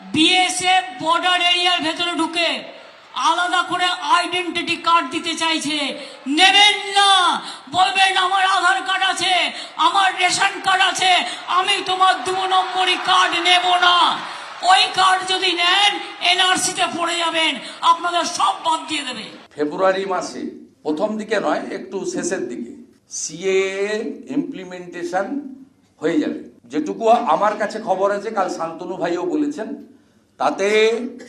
BSF border এরিয়ার ভেতরে ঢুকে আলাদা করে আইডেন্টিটি কার্ড দিতে চাইছে। নেবেন না। বলবেন, আমার আধার কার্ড আছে, আমার রেশন কার্ড আছে, আমি তোমার দু নম্বরই কার্ড নেব না। ওই কার্ড যদি নেন এনআরসিতে পড়ে যাবেন। আপনাদের সব বাদ দিয়ে দেবে। ফেব্রুয়ারি মাসে প্রথম দিকে নয়, একটু শেষের দিকে। সিএ ইমপ্লিমেন্টেশন হয়ে যাবে। যেটুকু আমার কাছে খবর আছে, কাল শান্তনু ভাইও বলেছেন, তাতে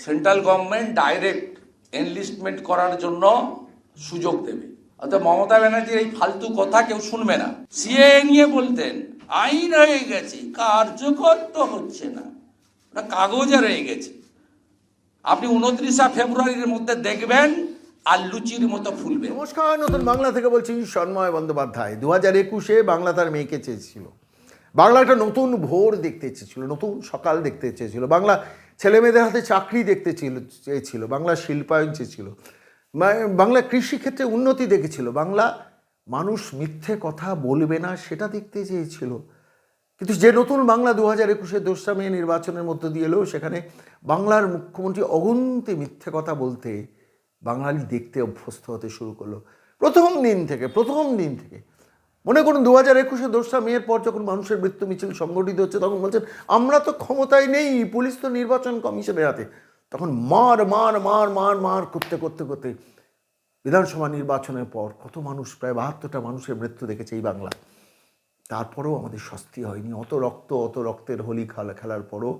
সেন্ট্রাল গভর্নমেন্ট ডাইরেক্ট এনলিস্টমেন্ট করার জন্য সুযোগ দেবে। অর্থাৎ মমতা ব্যানার্জির এই ফালতু কথা কেউ শুনবে না। সিএ নিয়ে বলতেন, আইন হয়ে গেছে, কার্যকর তো হচ্ছে না। ওটা কাগজে রয়ে গেছে। আপনি উনত্রিশা ফেব্রুয়ারির মধ্যে দেখবেন আর লুচির মতো ফুলবে। নমস্কার, নতুন বাংলা থেকে বলছি সন্ময় বন্দ্যোপাধ্যায়। দু হাজার একুশে বাংলা তার মেয়েকে চেয়েছিল। বাংলা একটা নতুন ভোর দেখতে চেয়েছিল, নতুন সকাল দেখতে চেয়েছিল, বাংলা ছেলে মেয়েদের হাতে চাকরি দেখতে ছিল চেয়েছিল, বাংলা শিল্পায়ন চেয়েছিল বাংলা কৃষিক্ষেত্রে উন্নতি দেখেছিল, বাংলা মানুষ মিথ্যে কথা বলবে না সেটা দেখতে চেয়েছিল। কিন্তু যে নতুন বাংলা দু হাজার একুশে দোসরা মে নির্বাচনের মধ্য দিয়ে এলো, সেখানে বাংলার মুখ্যমন্ত্রী অগন্তি মিথ্যে কথা বলতে বাঙালি দেখতে অভ্যস্ত হতে শুরু করল। প্রথম দিন থেকে, প্রথম দিন থেকে মনে করুন দু হাজার একুশে দোসরা মেয়ের পর যখন মানুষের মৃত্যু মিছিল সংগঠিত হচ্ছে, তখন বলছেন, আমরা তো ক্ষমতায় নেই, পুলিশ তো নির্বাচন কমিশনের হাতে। তখন মার মার মার মার মার করতে করতে করতে বিধানসভা নির্বাচনের পর কত মানুষ, প্রায় বাহাত্তরটা মানুষের মৃত্যু দেখেছে এই বাংলা। তারপরেও আমাদের স্বস্তি হয়নি। অত রক্ত, অত রক্তের হোলি খেলা, খেলার পরও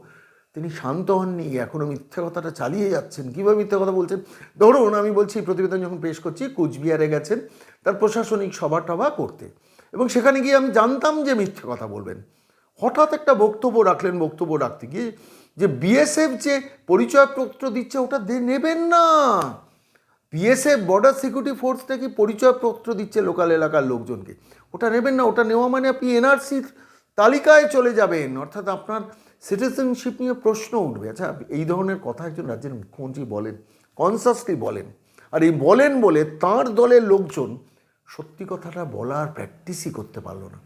তিনি শান্ত হননি। এখনও মিথ্যা কথাটা চালিয়ে যাচ্ছেন। কীভাবে মিথ্যা কথা বলছেন? ধরুন, আমি বলছি প্রতিবেদন যখন পেশ করছি, কুচবিহারে গেছেন, তার প্রশাসনিক সভা টভা করতে। এবং সেখানে গিয়ে আমি জানতাম যে মিথ্যে কথা বলবেন। হঠাৎ একটা বক্তব্য রাখলেন, বক্তব্য রাখতে গিয়ে যে বিএসএফ যে পরিচয়পত্র দিচ্ছে ওটা নেবেন না। বিএসএফ বর্ডার সিকিউরিটি ফোর্স নাকি পরিচয়পত্র দিচ্ছে লোকাল এলাকার লোকজনকে? ওটা নেবেন না, ওটা নেওয়া মানে আপনি এনআরসির তালিকায় চলে যাবেন। অর্থাৎ আপনার সিটিজেনশিপ নিয়ে প্রশ্ন উঠবে। আচ্ছা এই ধরনের কথা একজন রাজ্যের মুখ্যমন্ত্রী বলেন, কনসাসলি বলেন। আর এই বলেন বলে তার দলের লোকজন সত্যি কথাটা বলার প্র্যাকটিসই করতে পারল না।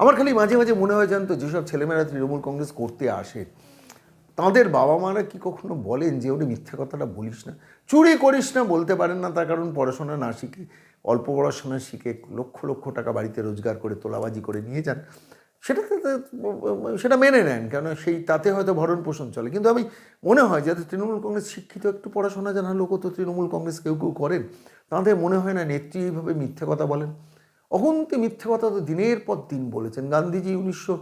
আমার খালি মাঝে মাঝে মনে হয় জানতো, যেসব ছেলেমেয়েরা তৃণমূল কংগ্রেস করতে আসে, তাদের বাবা মারা কি কখনো বলেন যে উনি মিথ্যা কথাটা বলিস না? চুরি করিস না, বলতে পারেন না, তার কারণ পড়াশোনা না শিখে, অল্প পড়াশোনা শিখে লক্ষ লক্ষ টাকা বাড়িতে রোজগার করে তোলাবাজি করে নিয়ে যান। সেটাতে সেটা মেনে নেন কেন সেই তাতে হয়তো ভরণ পোষণ চলে। কিন্তু আমি মনে হয় যাতে তৃণমূল কংগ্রেস শিক্ষিত একটু পড়াশোনা জানা লোকও তো তৃণমূল কংগ্রেস কেউ কেউ করেন, তাদের মনে হয় না নেত্রী এইভাবে মিথ্যে কথা বলেন। অহন্তি মিথ্যে কথা তো দিনের পর দিন বলেছেন। গান্ধীজি উনিশশো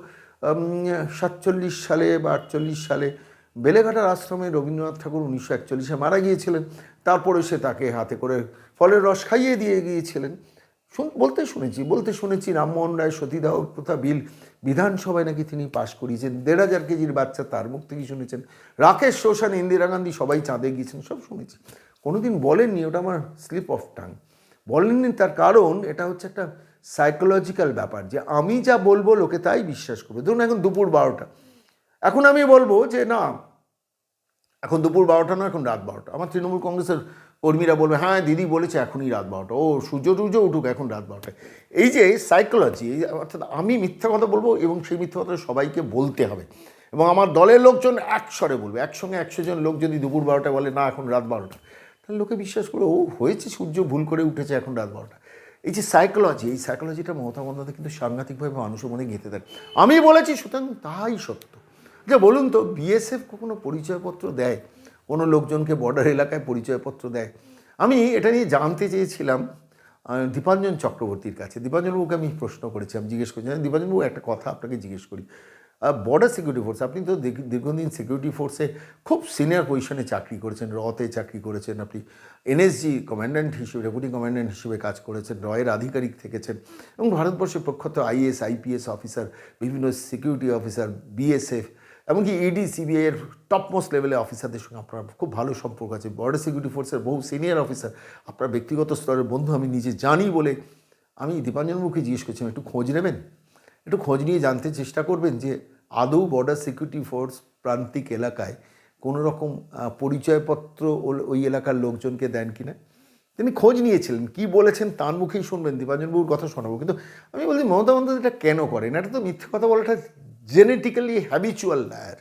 সাতচল্লিশ সালে বা আটচল্লিশ সালে বেলেঘাটার আশ্রমে রবীন্দ্রনাথ ঠাকুর উনিশশো একচল্লিশে মারা গিয়েছিলেন। তারপরে সে তাকে হাতে করে ফলের রস খাইয়ে দিয়ে গিয়েছিলেন। বলতে শুনেছি বলতে শুনেছি রামমোহন রায়, সতীদাহ প্রথা বিল বিধানসভায় নাকি তিনি পাশ করিয়েছেন। দেড় হাজার কেজির বাচ্চা, তার মুখ থেকে শুনেছেন। রাকেশ শোষণ ইন্দিরা গান্ধী সবাই চাঁদে গিয়েছেন, সব শুনেছি। কোনোদিন বলেননি, ওটা আমার স্লিপ অফ টাং বলেননি তার কারণ, এটা হচ্ছে একটা সাইকোলজিক্যাল ব্যাপার, যে আমি যা বলব, লোকে তাই বিশ্বাস করবে। ধরুন এখন দুপুর বারোটা। এখন আমি বলব যে, না, এখন দুপুর বারোটা না এখন রাত বারোটা। আমার তৃণমূল কংগ্রেসের কর্মীরা বলবে হ্যাঁ দিদি বলেছে এখনই রাত বারোটা। ও, সূর্য টুর্য উঠুক এখন রাত বারোটায়। এই যে সাইকোলজি এই অর্থাৎ আমি মিথ্যা কথা বলব এবং সেই মিথ্যা কথা সবাইকে বলতে হবে। এবং আমার দলের লোকজন একস্বরে বলবে, একসঙ্গে একশো জন লোক যদি দুপুর বারোটায় বলে, না, এখন রাত বারোটা। তাহলে লোকে বিশ্বাস করে ও, হয়েছে সূর্য, ভুল করে উঠেছে এখন রাত বারোটা। এই যে সাইকোলজি এই সাইকোলজিটা মমতা বন্দ্যোপাধ্যায় কিন্তু সাংঘাতিকভাবে মানুষের মনে গেঁথে দেন। আমি বলেছি, সুতরাং তাই সত্য। যে বলুন তো বিএসএফ কখনো পরিচয়পত্র দেয়? কোনো লোকজনকে বর্ডার এলাকায় পরিচয়পত্র দেয়। আমি এটা নিয়ে জানতে চেয়েছিলাম দীপাঞ্জন চক্রবর্তীর কাছে। দীপাঞ্জনবাবুকে আমি প্রশ্ন করেছি, আমি জিজ্ঞেস করেছি দীপাঞ্জনবাবু, একটা কথা আপনাকে জিজ্ঞেস করি। বর্ডার সিকিউরিটি ফোর্স আপনি তো দীর্ঘদিন সিকিউরিটি ফোর্সে খুব সিনিয়র পজিশনে চাকরি করেছেন রতে চাকরি করেছেন, আপনি এনএসজি কমান্ড্যান্ট হিসেবে ডেপুটি কমান্ড্যান্ট হিসেবে কাজ করেছেন, রয়ের আধিকারিক থেকেছেন এবং ভারতবর্ষের প্রখ্যাত আইএস আইপিএস অফিসার বিভিন্ন সিকিউরিটি অফিসার বিএসএফ এমনকি E ইডি সিবিআই এর টপমোস্ট লেভেলের অফিসারদের সঙ্গে আপনার খুব ভালো সম্পর্ক আছে। বর্ডার সিকিউরিটি ফোর্সের বহু সিনিয়র অফিসার আপনার ব্যক্তিগত স্তরের বন্ধু আমি নিজে জানি বলে আমি দীপাঞ্জনবাবুকে জিজ্ঞেস করছিলাম, একটু খোঁজ নেবেন? একটু খোঁজ নিয়ে জানতে চেষ্টা করবেন যে আদৌ বর্ডার সিকিউরিটি ফোর্স প্রান্তিক এলাকায় কোনো রকম পরিচয়পত্র ওই এলাকার লোকজনকে দেন কি না তিনি খোঁজ নিয়েছিলেন, কি বলেছেন তার মুখেই শুনবেন দীপাঞ্জনবাবুর কথা শোনাবো। কিন্তু আমি বলছি, মমতা বন্দ্যোপাধ্যায় এটা কেন করেন? এটা তো মিথ্যে কথা বলাটা জেনেটিক্যালি হ্যাবিচুয়াল লায়ার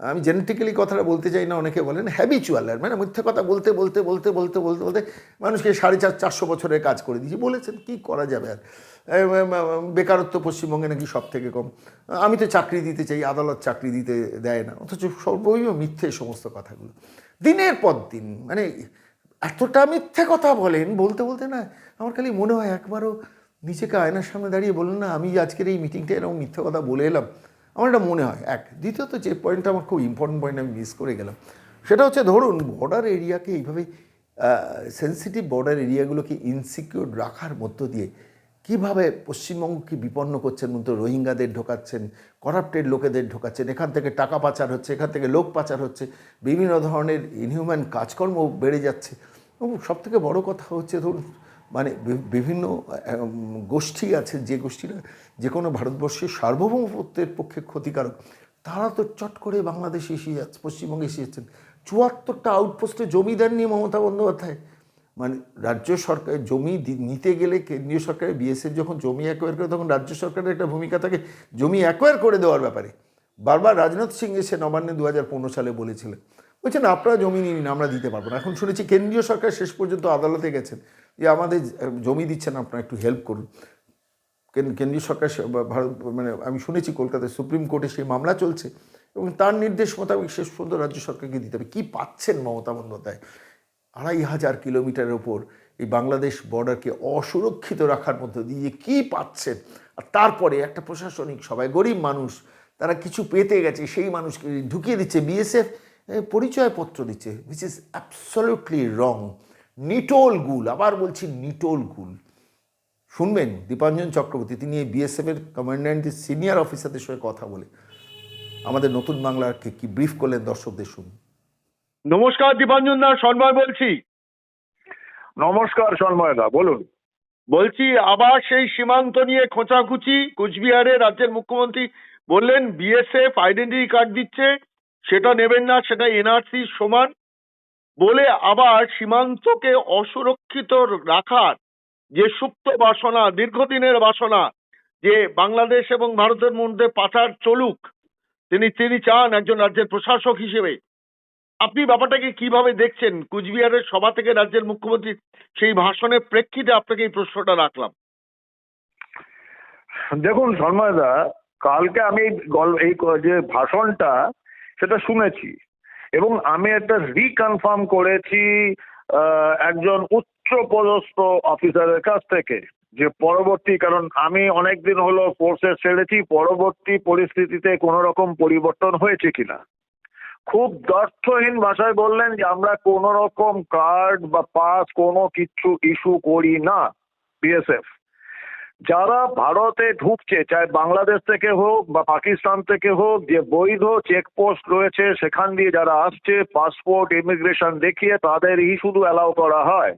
আমি জেনেটিক্যালি কথাটা বলতে চাই না, অনেকে বলেন হ্যাবিচুয়াল আর মানে মিথ্যে কথা বলতে বলতে বলতে বলতে বলতে বলতে মানুষকে সাড়ে চার, চারশো বছরের কাজ করে দিয়েছি। বলেছেন, কি করা যাবে আর? বেকারত্ব পশ্চিমবঙ্গে নাকি সব থেকে কম। আমি তো চাকরি দিতে চাই, আদালত চাকরি দিতে দেয় না, অথচ সর্বই মিথ্যে সমস্ত কথাগুলো। দিনের পর দিন মানে এতটা মিথ্যে কথা বলেন, বলতে বলতে না, আমার খালি মনে হয় একবারও নিজেকে আয়নার সামনে দাঁড়িয়ে বলুন না, আমি আজকের এই মিটিংটা এরকম মিথ্যে কথা বলে এলাম। আমার এটা মনে হয়, এক। দ্বিতীয়ত, যে পয়েন্টটা আমার খুব ইম্পর্টেন্ট পয়েন্ট আমি মিস করে গেলাম, সেটা হচ্ছে ধরুন বর্ডার এরিয়াকে এইভাবে সেন্সিটিভ বর্ডার এরিয়াগুলোকে ইনসিকিউর রাখার মধ্য দিয়ে কীভাবে পশ্চিমবঙ্গকে বিপন্ন করছেন? মতো রোহিঙ্গাদের ঢোকাচ্ছেন করাপ্টেড লোকেদের ঢোকাচ্ছেন, এখান থেকে টাকা পাচার হচ্ছে, এখান থেকে লোক পাচার হচ্ছে, বিভিন্ন ধরনের ইনহিউম্যান কাজকর্ম বেড়ে যাচ্ছে। এবং সব থেকে বড় কথা হচ্ছে, ধরুন মানে বিভিন্ন গোষ্ঠী আছে, যে গোষ্ঠীরা যে কোনো ভারতবর্ষের সার্বভৌমত্বের পক্ষে ক্ষতিকারক, তারা তো চট করে বাংলাদেশে এসে যাচ্ছে, পশ্চিমবঙ্গে এসে যাচ্ছেন। চুয়াত্তরটা আউটপোস্টে জমি দেননি মমতা বন্দ্যোপাধ্যায়। মানে রাজ্য সরকার, জমি নিতে গেলে কেন্দ্রীয় সরকারের বিএসএফ যখন জমি অ্যাকোয়ার করে, তখন রাজ্য সরকারের একটা ভূমিকা থাকে জমি অ্যাকোয়ার করে দেওয়ার ব্যাপারে। বারবার রাজনাথ সিং এসে নবান্নে দু হাজার পনেরো সালে বলেছিলেন, বলছেন, আপনারা জমি নিন, আমরা দিতে পারব না। এখন শুনেছি কেন্দ্রীয় সরকার শেষ পর্যন্ত আদালতে গেছেন। যে আমাদের জমি দিচ্ছেন আপনারা, একটু হেল্প করুন। কেন- কেন্দ্রীয় সরকার ভারত মানে আমি শুনেছি কলকাতায় সুপ্রিম কোর্টে সেই মামলা চলছে এবং তার নির্দেশ মোতাবেক শেষ পর্যন্ত রাজ্য সরকারকে দিতে হবে। কী পাচ্ছেন মমতা বন্দ্যোপাধ্যায়? আড়াই হাজার কিলোমিটারের ওপর এই বাংলাদেশ বর্ডারকে অসুরক্ষিত রাখার মধ্য দিয়ে কী পাচ্ছেন? আর তারপরে একটা প্রশাসনিক সবাই গরিব মানুষ, তারা কিছু পেতে গেছে, সেই মানুষকে ঢুকিয়ে দিচ্ছে, বিএসএফ পরিচয়পত্র দিচ্ছে উইচ ইজ অ্যাবসলিউটলি রং নিটোল গুল আবার বলছি নিটোল গুল। শুনবেন দীপাঞ্জন চক্রবর্তী তিনি এই বিএসএফ এর কমান্ড্যান্টের সিনিয়র অফিসারদের সঙ্গে কথা বলে। আমাদের নতুন বাংলাকে কি ব্রিফ করলেন দর্শকদের শুনুন। নমস্কার দীপাঞ্জন দা সন্ময় বলছি। নমস্কার সন্ময় দা বলুন। বলছি আবার সেই সীমান্ত নিয়ে খোঁচাখুচি কুচবিহারে রাজ্যের মুখ্যমন্ত্রী বললেন বিএসএফ আইডেন্টিটি কার্ড দিচ্ছে সেটা নেবেন না সেটা এনআরসি সমান। বলে আবার সীমান্তকে অসুরক্ষিত রাখার যে সুপ্ত বাসনা, দীর্ঘদিনের বাসনা যে বাংলাদেশ এবং ভারতের মধ্যে পাচার চলুক, তিনি তিনি চান একজন রাজ্যের প্রশাসক হিসেবে। আপনি ব্যাপারটাকে কীভাবে দেখছেন? কুচবিহারের সভা থেকে রাজ্যের মুখ্যমন্ত্রী সেই ভাষণের প্রেক্ষিতে আপনাকে এই প্রশ্নটা রাখলাম। দেখুন সন্ময়দা কালকে আমি এই যে ভাষণটা, সেটা শুনেছি। এবং আমি একটা রিকনফার্ম করেছি একজন উচ্চ পদস্থ অফিসারের কাছ থেকে যে পরবর্তী, কারণ আমি অনেকদিন হলো ফোর্সে ছেড়েছি, পরবর্তী পরিস্থিতিতে কোনো রকম পরিবর্তন হয়েছে কিনা। খুব দর্থহীন ভাষায় বললেন যে আমরা কোনো রকম কার্ড বা পাস কোনো কিছু ইস্যু করি না বিএসএফ যারা ভারতে ঢুকছে, চাই বাংলাদেশ থেকে হোক বা পাকিস্তান থেকে হোক, যে বৈধ চেকপোস্ট রয়েছে সেখান দিয়ে যারা আসছে পাসপোর্ট ইমিগ্রেশন দেখিয়ে তাদেরই শুধু অ্যালাউ করা হয়।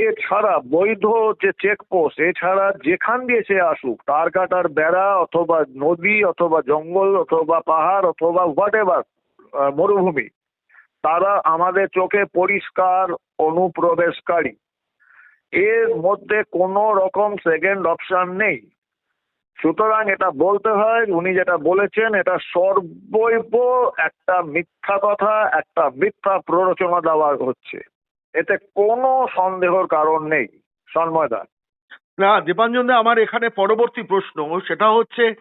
এছাড়া বৈধ যে চেকপোস্ট এছাড়া যেখান দিয়ে সে আসুক তার কাটার বেড়া অথবা নদী অথবা জঙ্গল অথবা পাহাড় অথবা হোয়াট এভার মরুভূমি, তারা আমাদের চোখে পরিষ্কার, অনুপ্রবেশকারী। এর মধ্যে কোনো রকম সেকেন্ড অপশন নেই। সুতরাং এটা বলতে হয়, উনি যেটা বলেছেন, এটা সর্বৈব একটা মিথ্যা কথা, একটা মিথ্যা প্ররোচনা দেওয়া হচ্ছে। এতে কোনো সন্দেহর কারণ নেই। সন্ময়দা না, দীপাঞ্জন আমার এখানে পরবর্তী প্রশ্ন, সেটা হচ্ছে,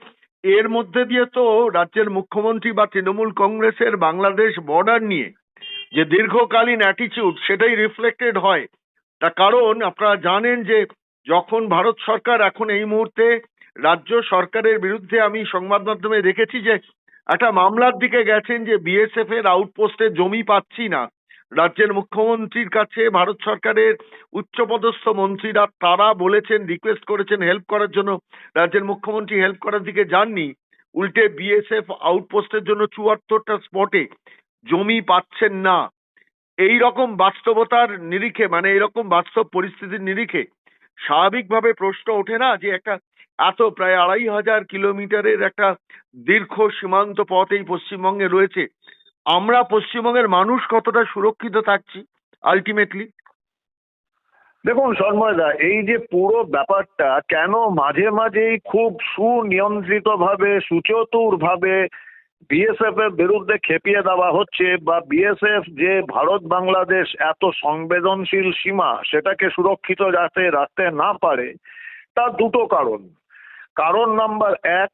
এর মধ্যে দিয়ে তো রাজ্যের মুখ্যমন্ত্রী বা তৃণমূল কংগ্রেসের বাংলাদেশ বর্ডার নিয়ে যে দীর্ঘকালীন অ্যাটিচিউড সেটাই রিফ্লেক্টেড হয়। তার কারণ আপনারা জানেন যে যখন ভারত সরকার এখন এই মুহূর্তে রাজ্য সরকারের বিরুদ্ধে আমি সংবাদ মাধ্যমে দেখেছি যে একটা মামলার দিকে গেছেন যে বিএসএফ এর আউটপোস্টে জমি পাচ্ছি না। রাজ্যের মুখ্যমন্ত্রীর কাছে ভারত সরকারের উচ্চপদস্থ মন্ত্রীরা তারা বলেছেন রিকোয়েস্ট করেছেন হেল্প করার জন্য। রাজ্যের মুখ্যমন্ত্রী হেল্প করার দিকে যাননি। উল্টে বিএসএফ আউটপোস্টের জন্য চুয়াত্তরটা স্পটে জমি পাচ্ছেন না। এই রকম বাস্তবতার নিরিখে মানে এরকম বাস্তব পরিস্থিতির নিরিখে স্বাভাবিকভাবে প্রশ্ন ওঠে না যে একটা এত প্রায় আড়াই হাজার কিলোমিটারের একটা দীর্ঘ সীমান্ত পথ এই পশ্চিমবঙ্গে রয়েছে। আমরা পশ্চিমবঙ্গের মানুষ কতটা সুরক্ষিত থাকছি আলটিমেটলি দেখুন সন্ময়দা এই যে পুরো ব্যাপারটা কেন মাঝে মাঝেই খুব সুনিয়ন্ত্রিত ভাবে সুচতুর ভাবে বিএসএফ এর বিরুদ্ধে খেপিয়ে দেওয়া হচ্ছে বা বিএসএফ যে ভারত বাংলাদেশ এত সংবেদনশীল সীমা সেটাকে সুরক্ষিত যাতে রাখতে না পারে, তার দুটো কারণ। কারণ নাম্বার এক,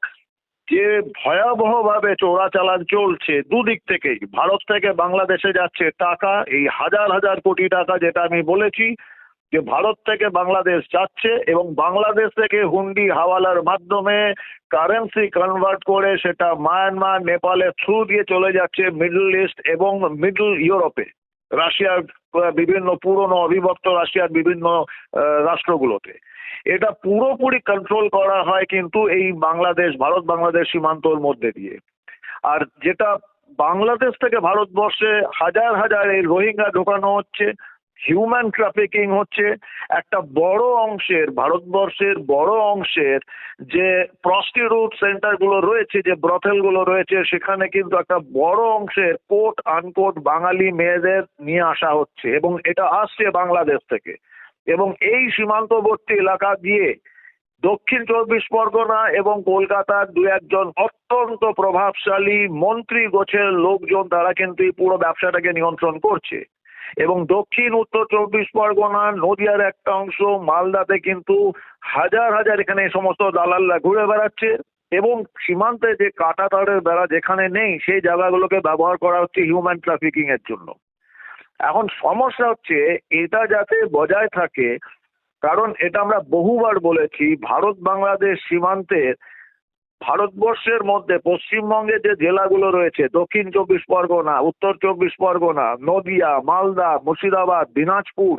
যে ভয়াবহভাবে চোরাচালান চলছে দুদিক থেকেই, ভারত থেকে বাংলাদেশে যাচ্ছে টাকা, এই হাজার হাজার কোটি টাকা যেটা আমি বলেছি যে ভারত থেকে বাংলাদেশ যাচ্ছে এবং বাংলাদেশ থেকে হুন্ডি হাওয়ালার মাধ্যমে কারেন্সি কনভার্ট করে সেটা মায়ানমার নেপালের থ্রু দিয়ে চলে যাচ্ছে মিডল ইস্ট এবং মিডল ইউরোপে রাশিয়ার বিভিন্ন পুরনো অবিভক্ত রাশিয়ার বিভিন্ন রাষ্ট্রগুলোতে। এটা পুরোপুরি কন্ট্রোল করা হয় কিন্তু এই বাংলাদেশ, ভারত বাংলাদেশ সীমান্তর মধ্যে দিয়ে। আর যেটা বাংলাদেশ থেকে ভারতবর্ষে হাজার হাজার এই রোহিঙ্গা ঢোকানো হচ্ছে হিউম্যান ট্রাফিকিং হচ্ছে একটা বড় অংশের, ভারতবর্ষের বড় অংশের যে প্রস্টিটিউট সেন্টারগুলো রয়েছে, যে ব্রথেলগুলো রয়েছে, সেখানে কিন্তু একটা বড় অংশের কোট আনকোট বাঙালি মেয়েদের নিয়ে আসা হচ্ছে এবং এটা আসছে বাংলাদেশ থেকে। এবং এই সীমান্তবর্তী এলাকা দিয়ে দক্ষিণ চব্বিশ পরগনা এবং কলকাতার দু একজন অত্যন্ত প্রভাবশালী মন্ত্রী গোছের লোকজন, তারা কিন্তু এই পুরো ব্যবসাটাকে নিয়ন্ত্রণ করছে। এবং দক্ষিণ উত্তর চব্বিশ পরগনা, নদিয়ার একটা অংশ, মালদাতে কিন্তু হাজার হাজার এখানে সমস্ত দালালরা ঘুরে বেড়াচ্ছে এবং সীমান্তে যে কাটা তারের বেড়া যেখানে নেই, সেই জায়গাগুলোকে ব্যবহার করা হচ্ছে হিউম্যান ট্রাফিকিং এর জন্য। এখন সমস্যা হচ্ছে, এটা যাতে বজায় থাকে, কারণ এটা আমরা বহুবার বলেছি ভারত বাংলাদেশ সীমান্তের ভারতবর্ষের মধ্যে পশ্চিমবঙ্গে যে জেলাগুলো রয়েছে, দক্ষিণ চব্বিশ পরগনা, উত্তর চব্বিশ পরগনা, নদিয়া, মালদা, মুর্শিদাবাদ, দিনাজপুর,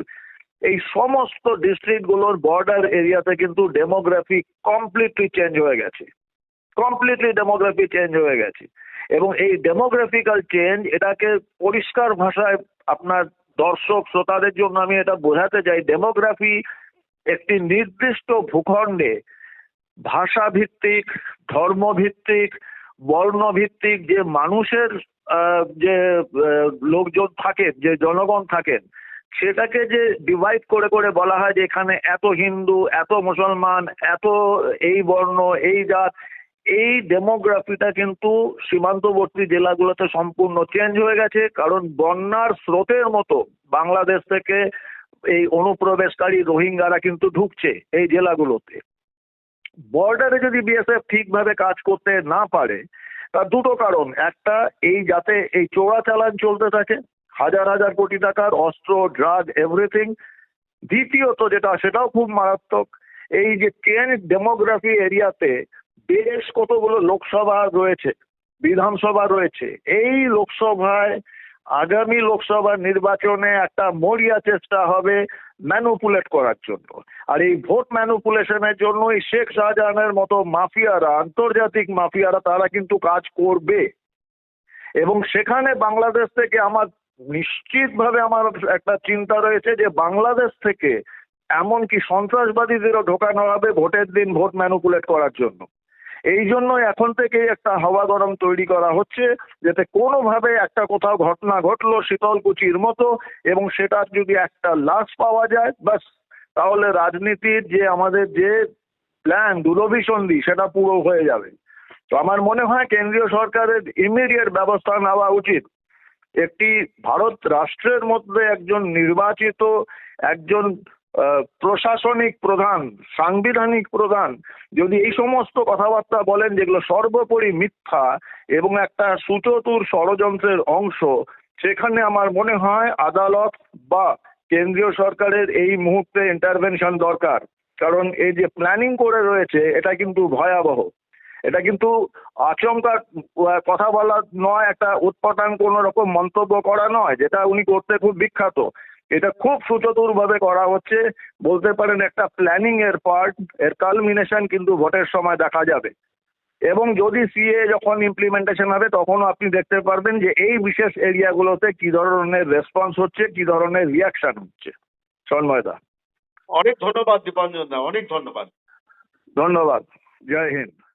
এই সমস্ত ডিস্ট্রিক্টগুলোর বর্ডার এরিয়াতে কিন্তু ডেমোগ্রাফি কমপ্লিটলি চেঞ্জ হয়ে গেছে। কমপ্লিটলি ডেমোগ্রাফি চেঞ্জ হয়ে গেছে। এবং এই ডেমোগ্রাফিক্যাল চেঞ্জ এটাকে পরিষ্কার ভাষায় আপনার দর্শক, শ্রোতাদের জন্য আমি এটা বোঝাতে চাই ডেমোগ্রাফি একটি নির্দিষ্ট ভূখণ্ডে ভাষাভিত্তিক, ধর্মভিত্তিক, বর্ণভিত্তিক যে মানুষের যে লোকজন থাকেন, যে জনগণ থাকেন, সেটাকে যে ডিভাইড করে করে বলা হয় যে এখানে এত হিন্দু, এত মুসলমান, এত এই বর্ণ, এই জাত, এই ডেমোগ্রাফিটা কিন্তু সীমান্তবর্তী জেলাগুলোতে সম্পূর্ণ চেঞ্জ হয়ে গেছে। কারণ বন্যার স্রোতের মতো বাংলাদেশ থেকে এই অনুপ্রবেশকারী রোহিঙ্গারা কিন্তু ঢুকছে এই জেলাগুলোতে। বর্ডারে যদি বিএসএফ ঠিকভাবে কাজ করতে না পারে, তার দুটো কারণ। একটা, এই যাতে এই চোরাচালান চলতে থাকে, হাজার হাজার কোটি টাকার অস্ত্র ড্রাগ এভরিথিং দ্বিতীয়ত যেটা, সেটাও খুব মারাত্মক, এই যে চেঞ্জ ডেমোগ্রাফি এরিয়াতে বেশ কতগুলো লোকসভা রয়েছে, বিধানসভা রয়েছে। এই লোকসভায় আগামী লোকসভা নির্বাচনে একটা মরিয়া চেষ্টা হবে ম্যানুপুলেট করার জন্য। আর এই ভোট ম্যানুপুলেশনের জন্যই শেখ শাহজাহানের মতো মাফিয়ারা, আন্তর্জাতিক মাফিয়ারা, তারা কিন্তু কাজ করবে। এবং সেখানে বাংলাদেশ থেকে আমার নিশ্চিতভাবে আমার একটা চিন্তা রয়েছে যে বাংলাদেশ থেকে এমনকি সন্ত্রাসবাদীদেরও ঢোকানো হবে ভোটের দিন ভোট ম্যানুপুলেট করার জন্য। এই জন্য এখন থেকেই একটা হাওয়া গরম তৈরি করা হচ্ছে, যাতে কোনোভাবে একটা কোথাও ঘটনা ঘটলো শীতলকুচির মতো এবং সেটার যদি একটা লাশ পাওয়া যায় বাস তাহলে রাজনীতির যে আমাদের যে প্ল্যান দূরভিসন্ধি, সেটা পুরো হয়ে যাবে। তো আমার মনে হয় কেন্দ্রীয় সরকারের ইমিডিয়েট ব্যবস্থা নেওয়া উচিত। একটি ভারত রাষ্ট্রের মধ্যে একজন নির্বাচিত, একজন প্রশাসনিক প্রধান, সাংবিধানিক প্রধান, যদি এই সমস্ত কথাবার্তা বলেন যেগুলো সর্বোপরি মিথ্যা এবং একটা সুচতুর ষড়যন্ত্রের অংশ, সেখানে আমার মনে হয় আদালত বা কেন্দ্রীয় সরকারের এই মুহূর্তে ইন্টারভেনশন দরকার। কারণ এই যে প্ল্যানিং করে রয়েছে, এটা কিন্তু ভয়াবহ। এটা কিন্তু আচমকা কথা বলা নয়, একটা উৎপটান কোনো রকম মন্তব্য করা নয়, যেটা উনি করতে খুব বিখ্যাত। এটা খুব সুচতুর ভাবে করা হচ্ছে। বলতে পারেন একটা প্ল্যানিং এর পার্ট এর কালমিনেশন কিন্তু ভোটের সময় দেখা যাবে। এবং যদি সিএ যখন ইমপ্লিমেন্টেশন হবে তখনও আপনি দেখতে পারবেন যে এই বিশেষ এরিয়াগুলোতে কি ধরনের রেসপন্স হচ্ছে কি ধরনের রিয়াকশন হচ্ছে। সন্ময়দা অনেক ধন্যবাদ দীপাঞ্জন দা অনেক ধন্যবাদ। ধন্যবাদ। জয় হিন্দ।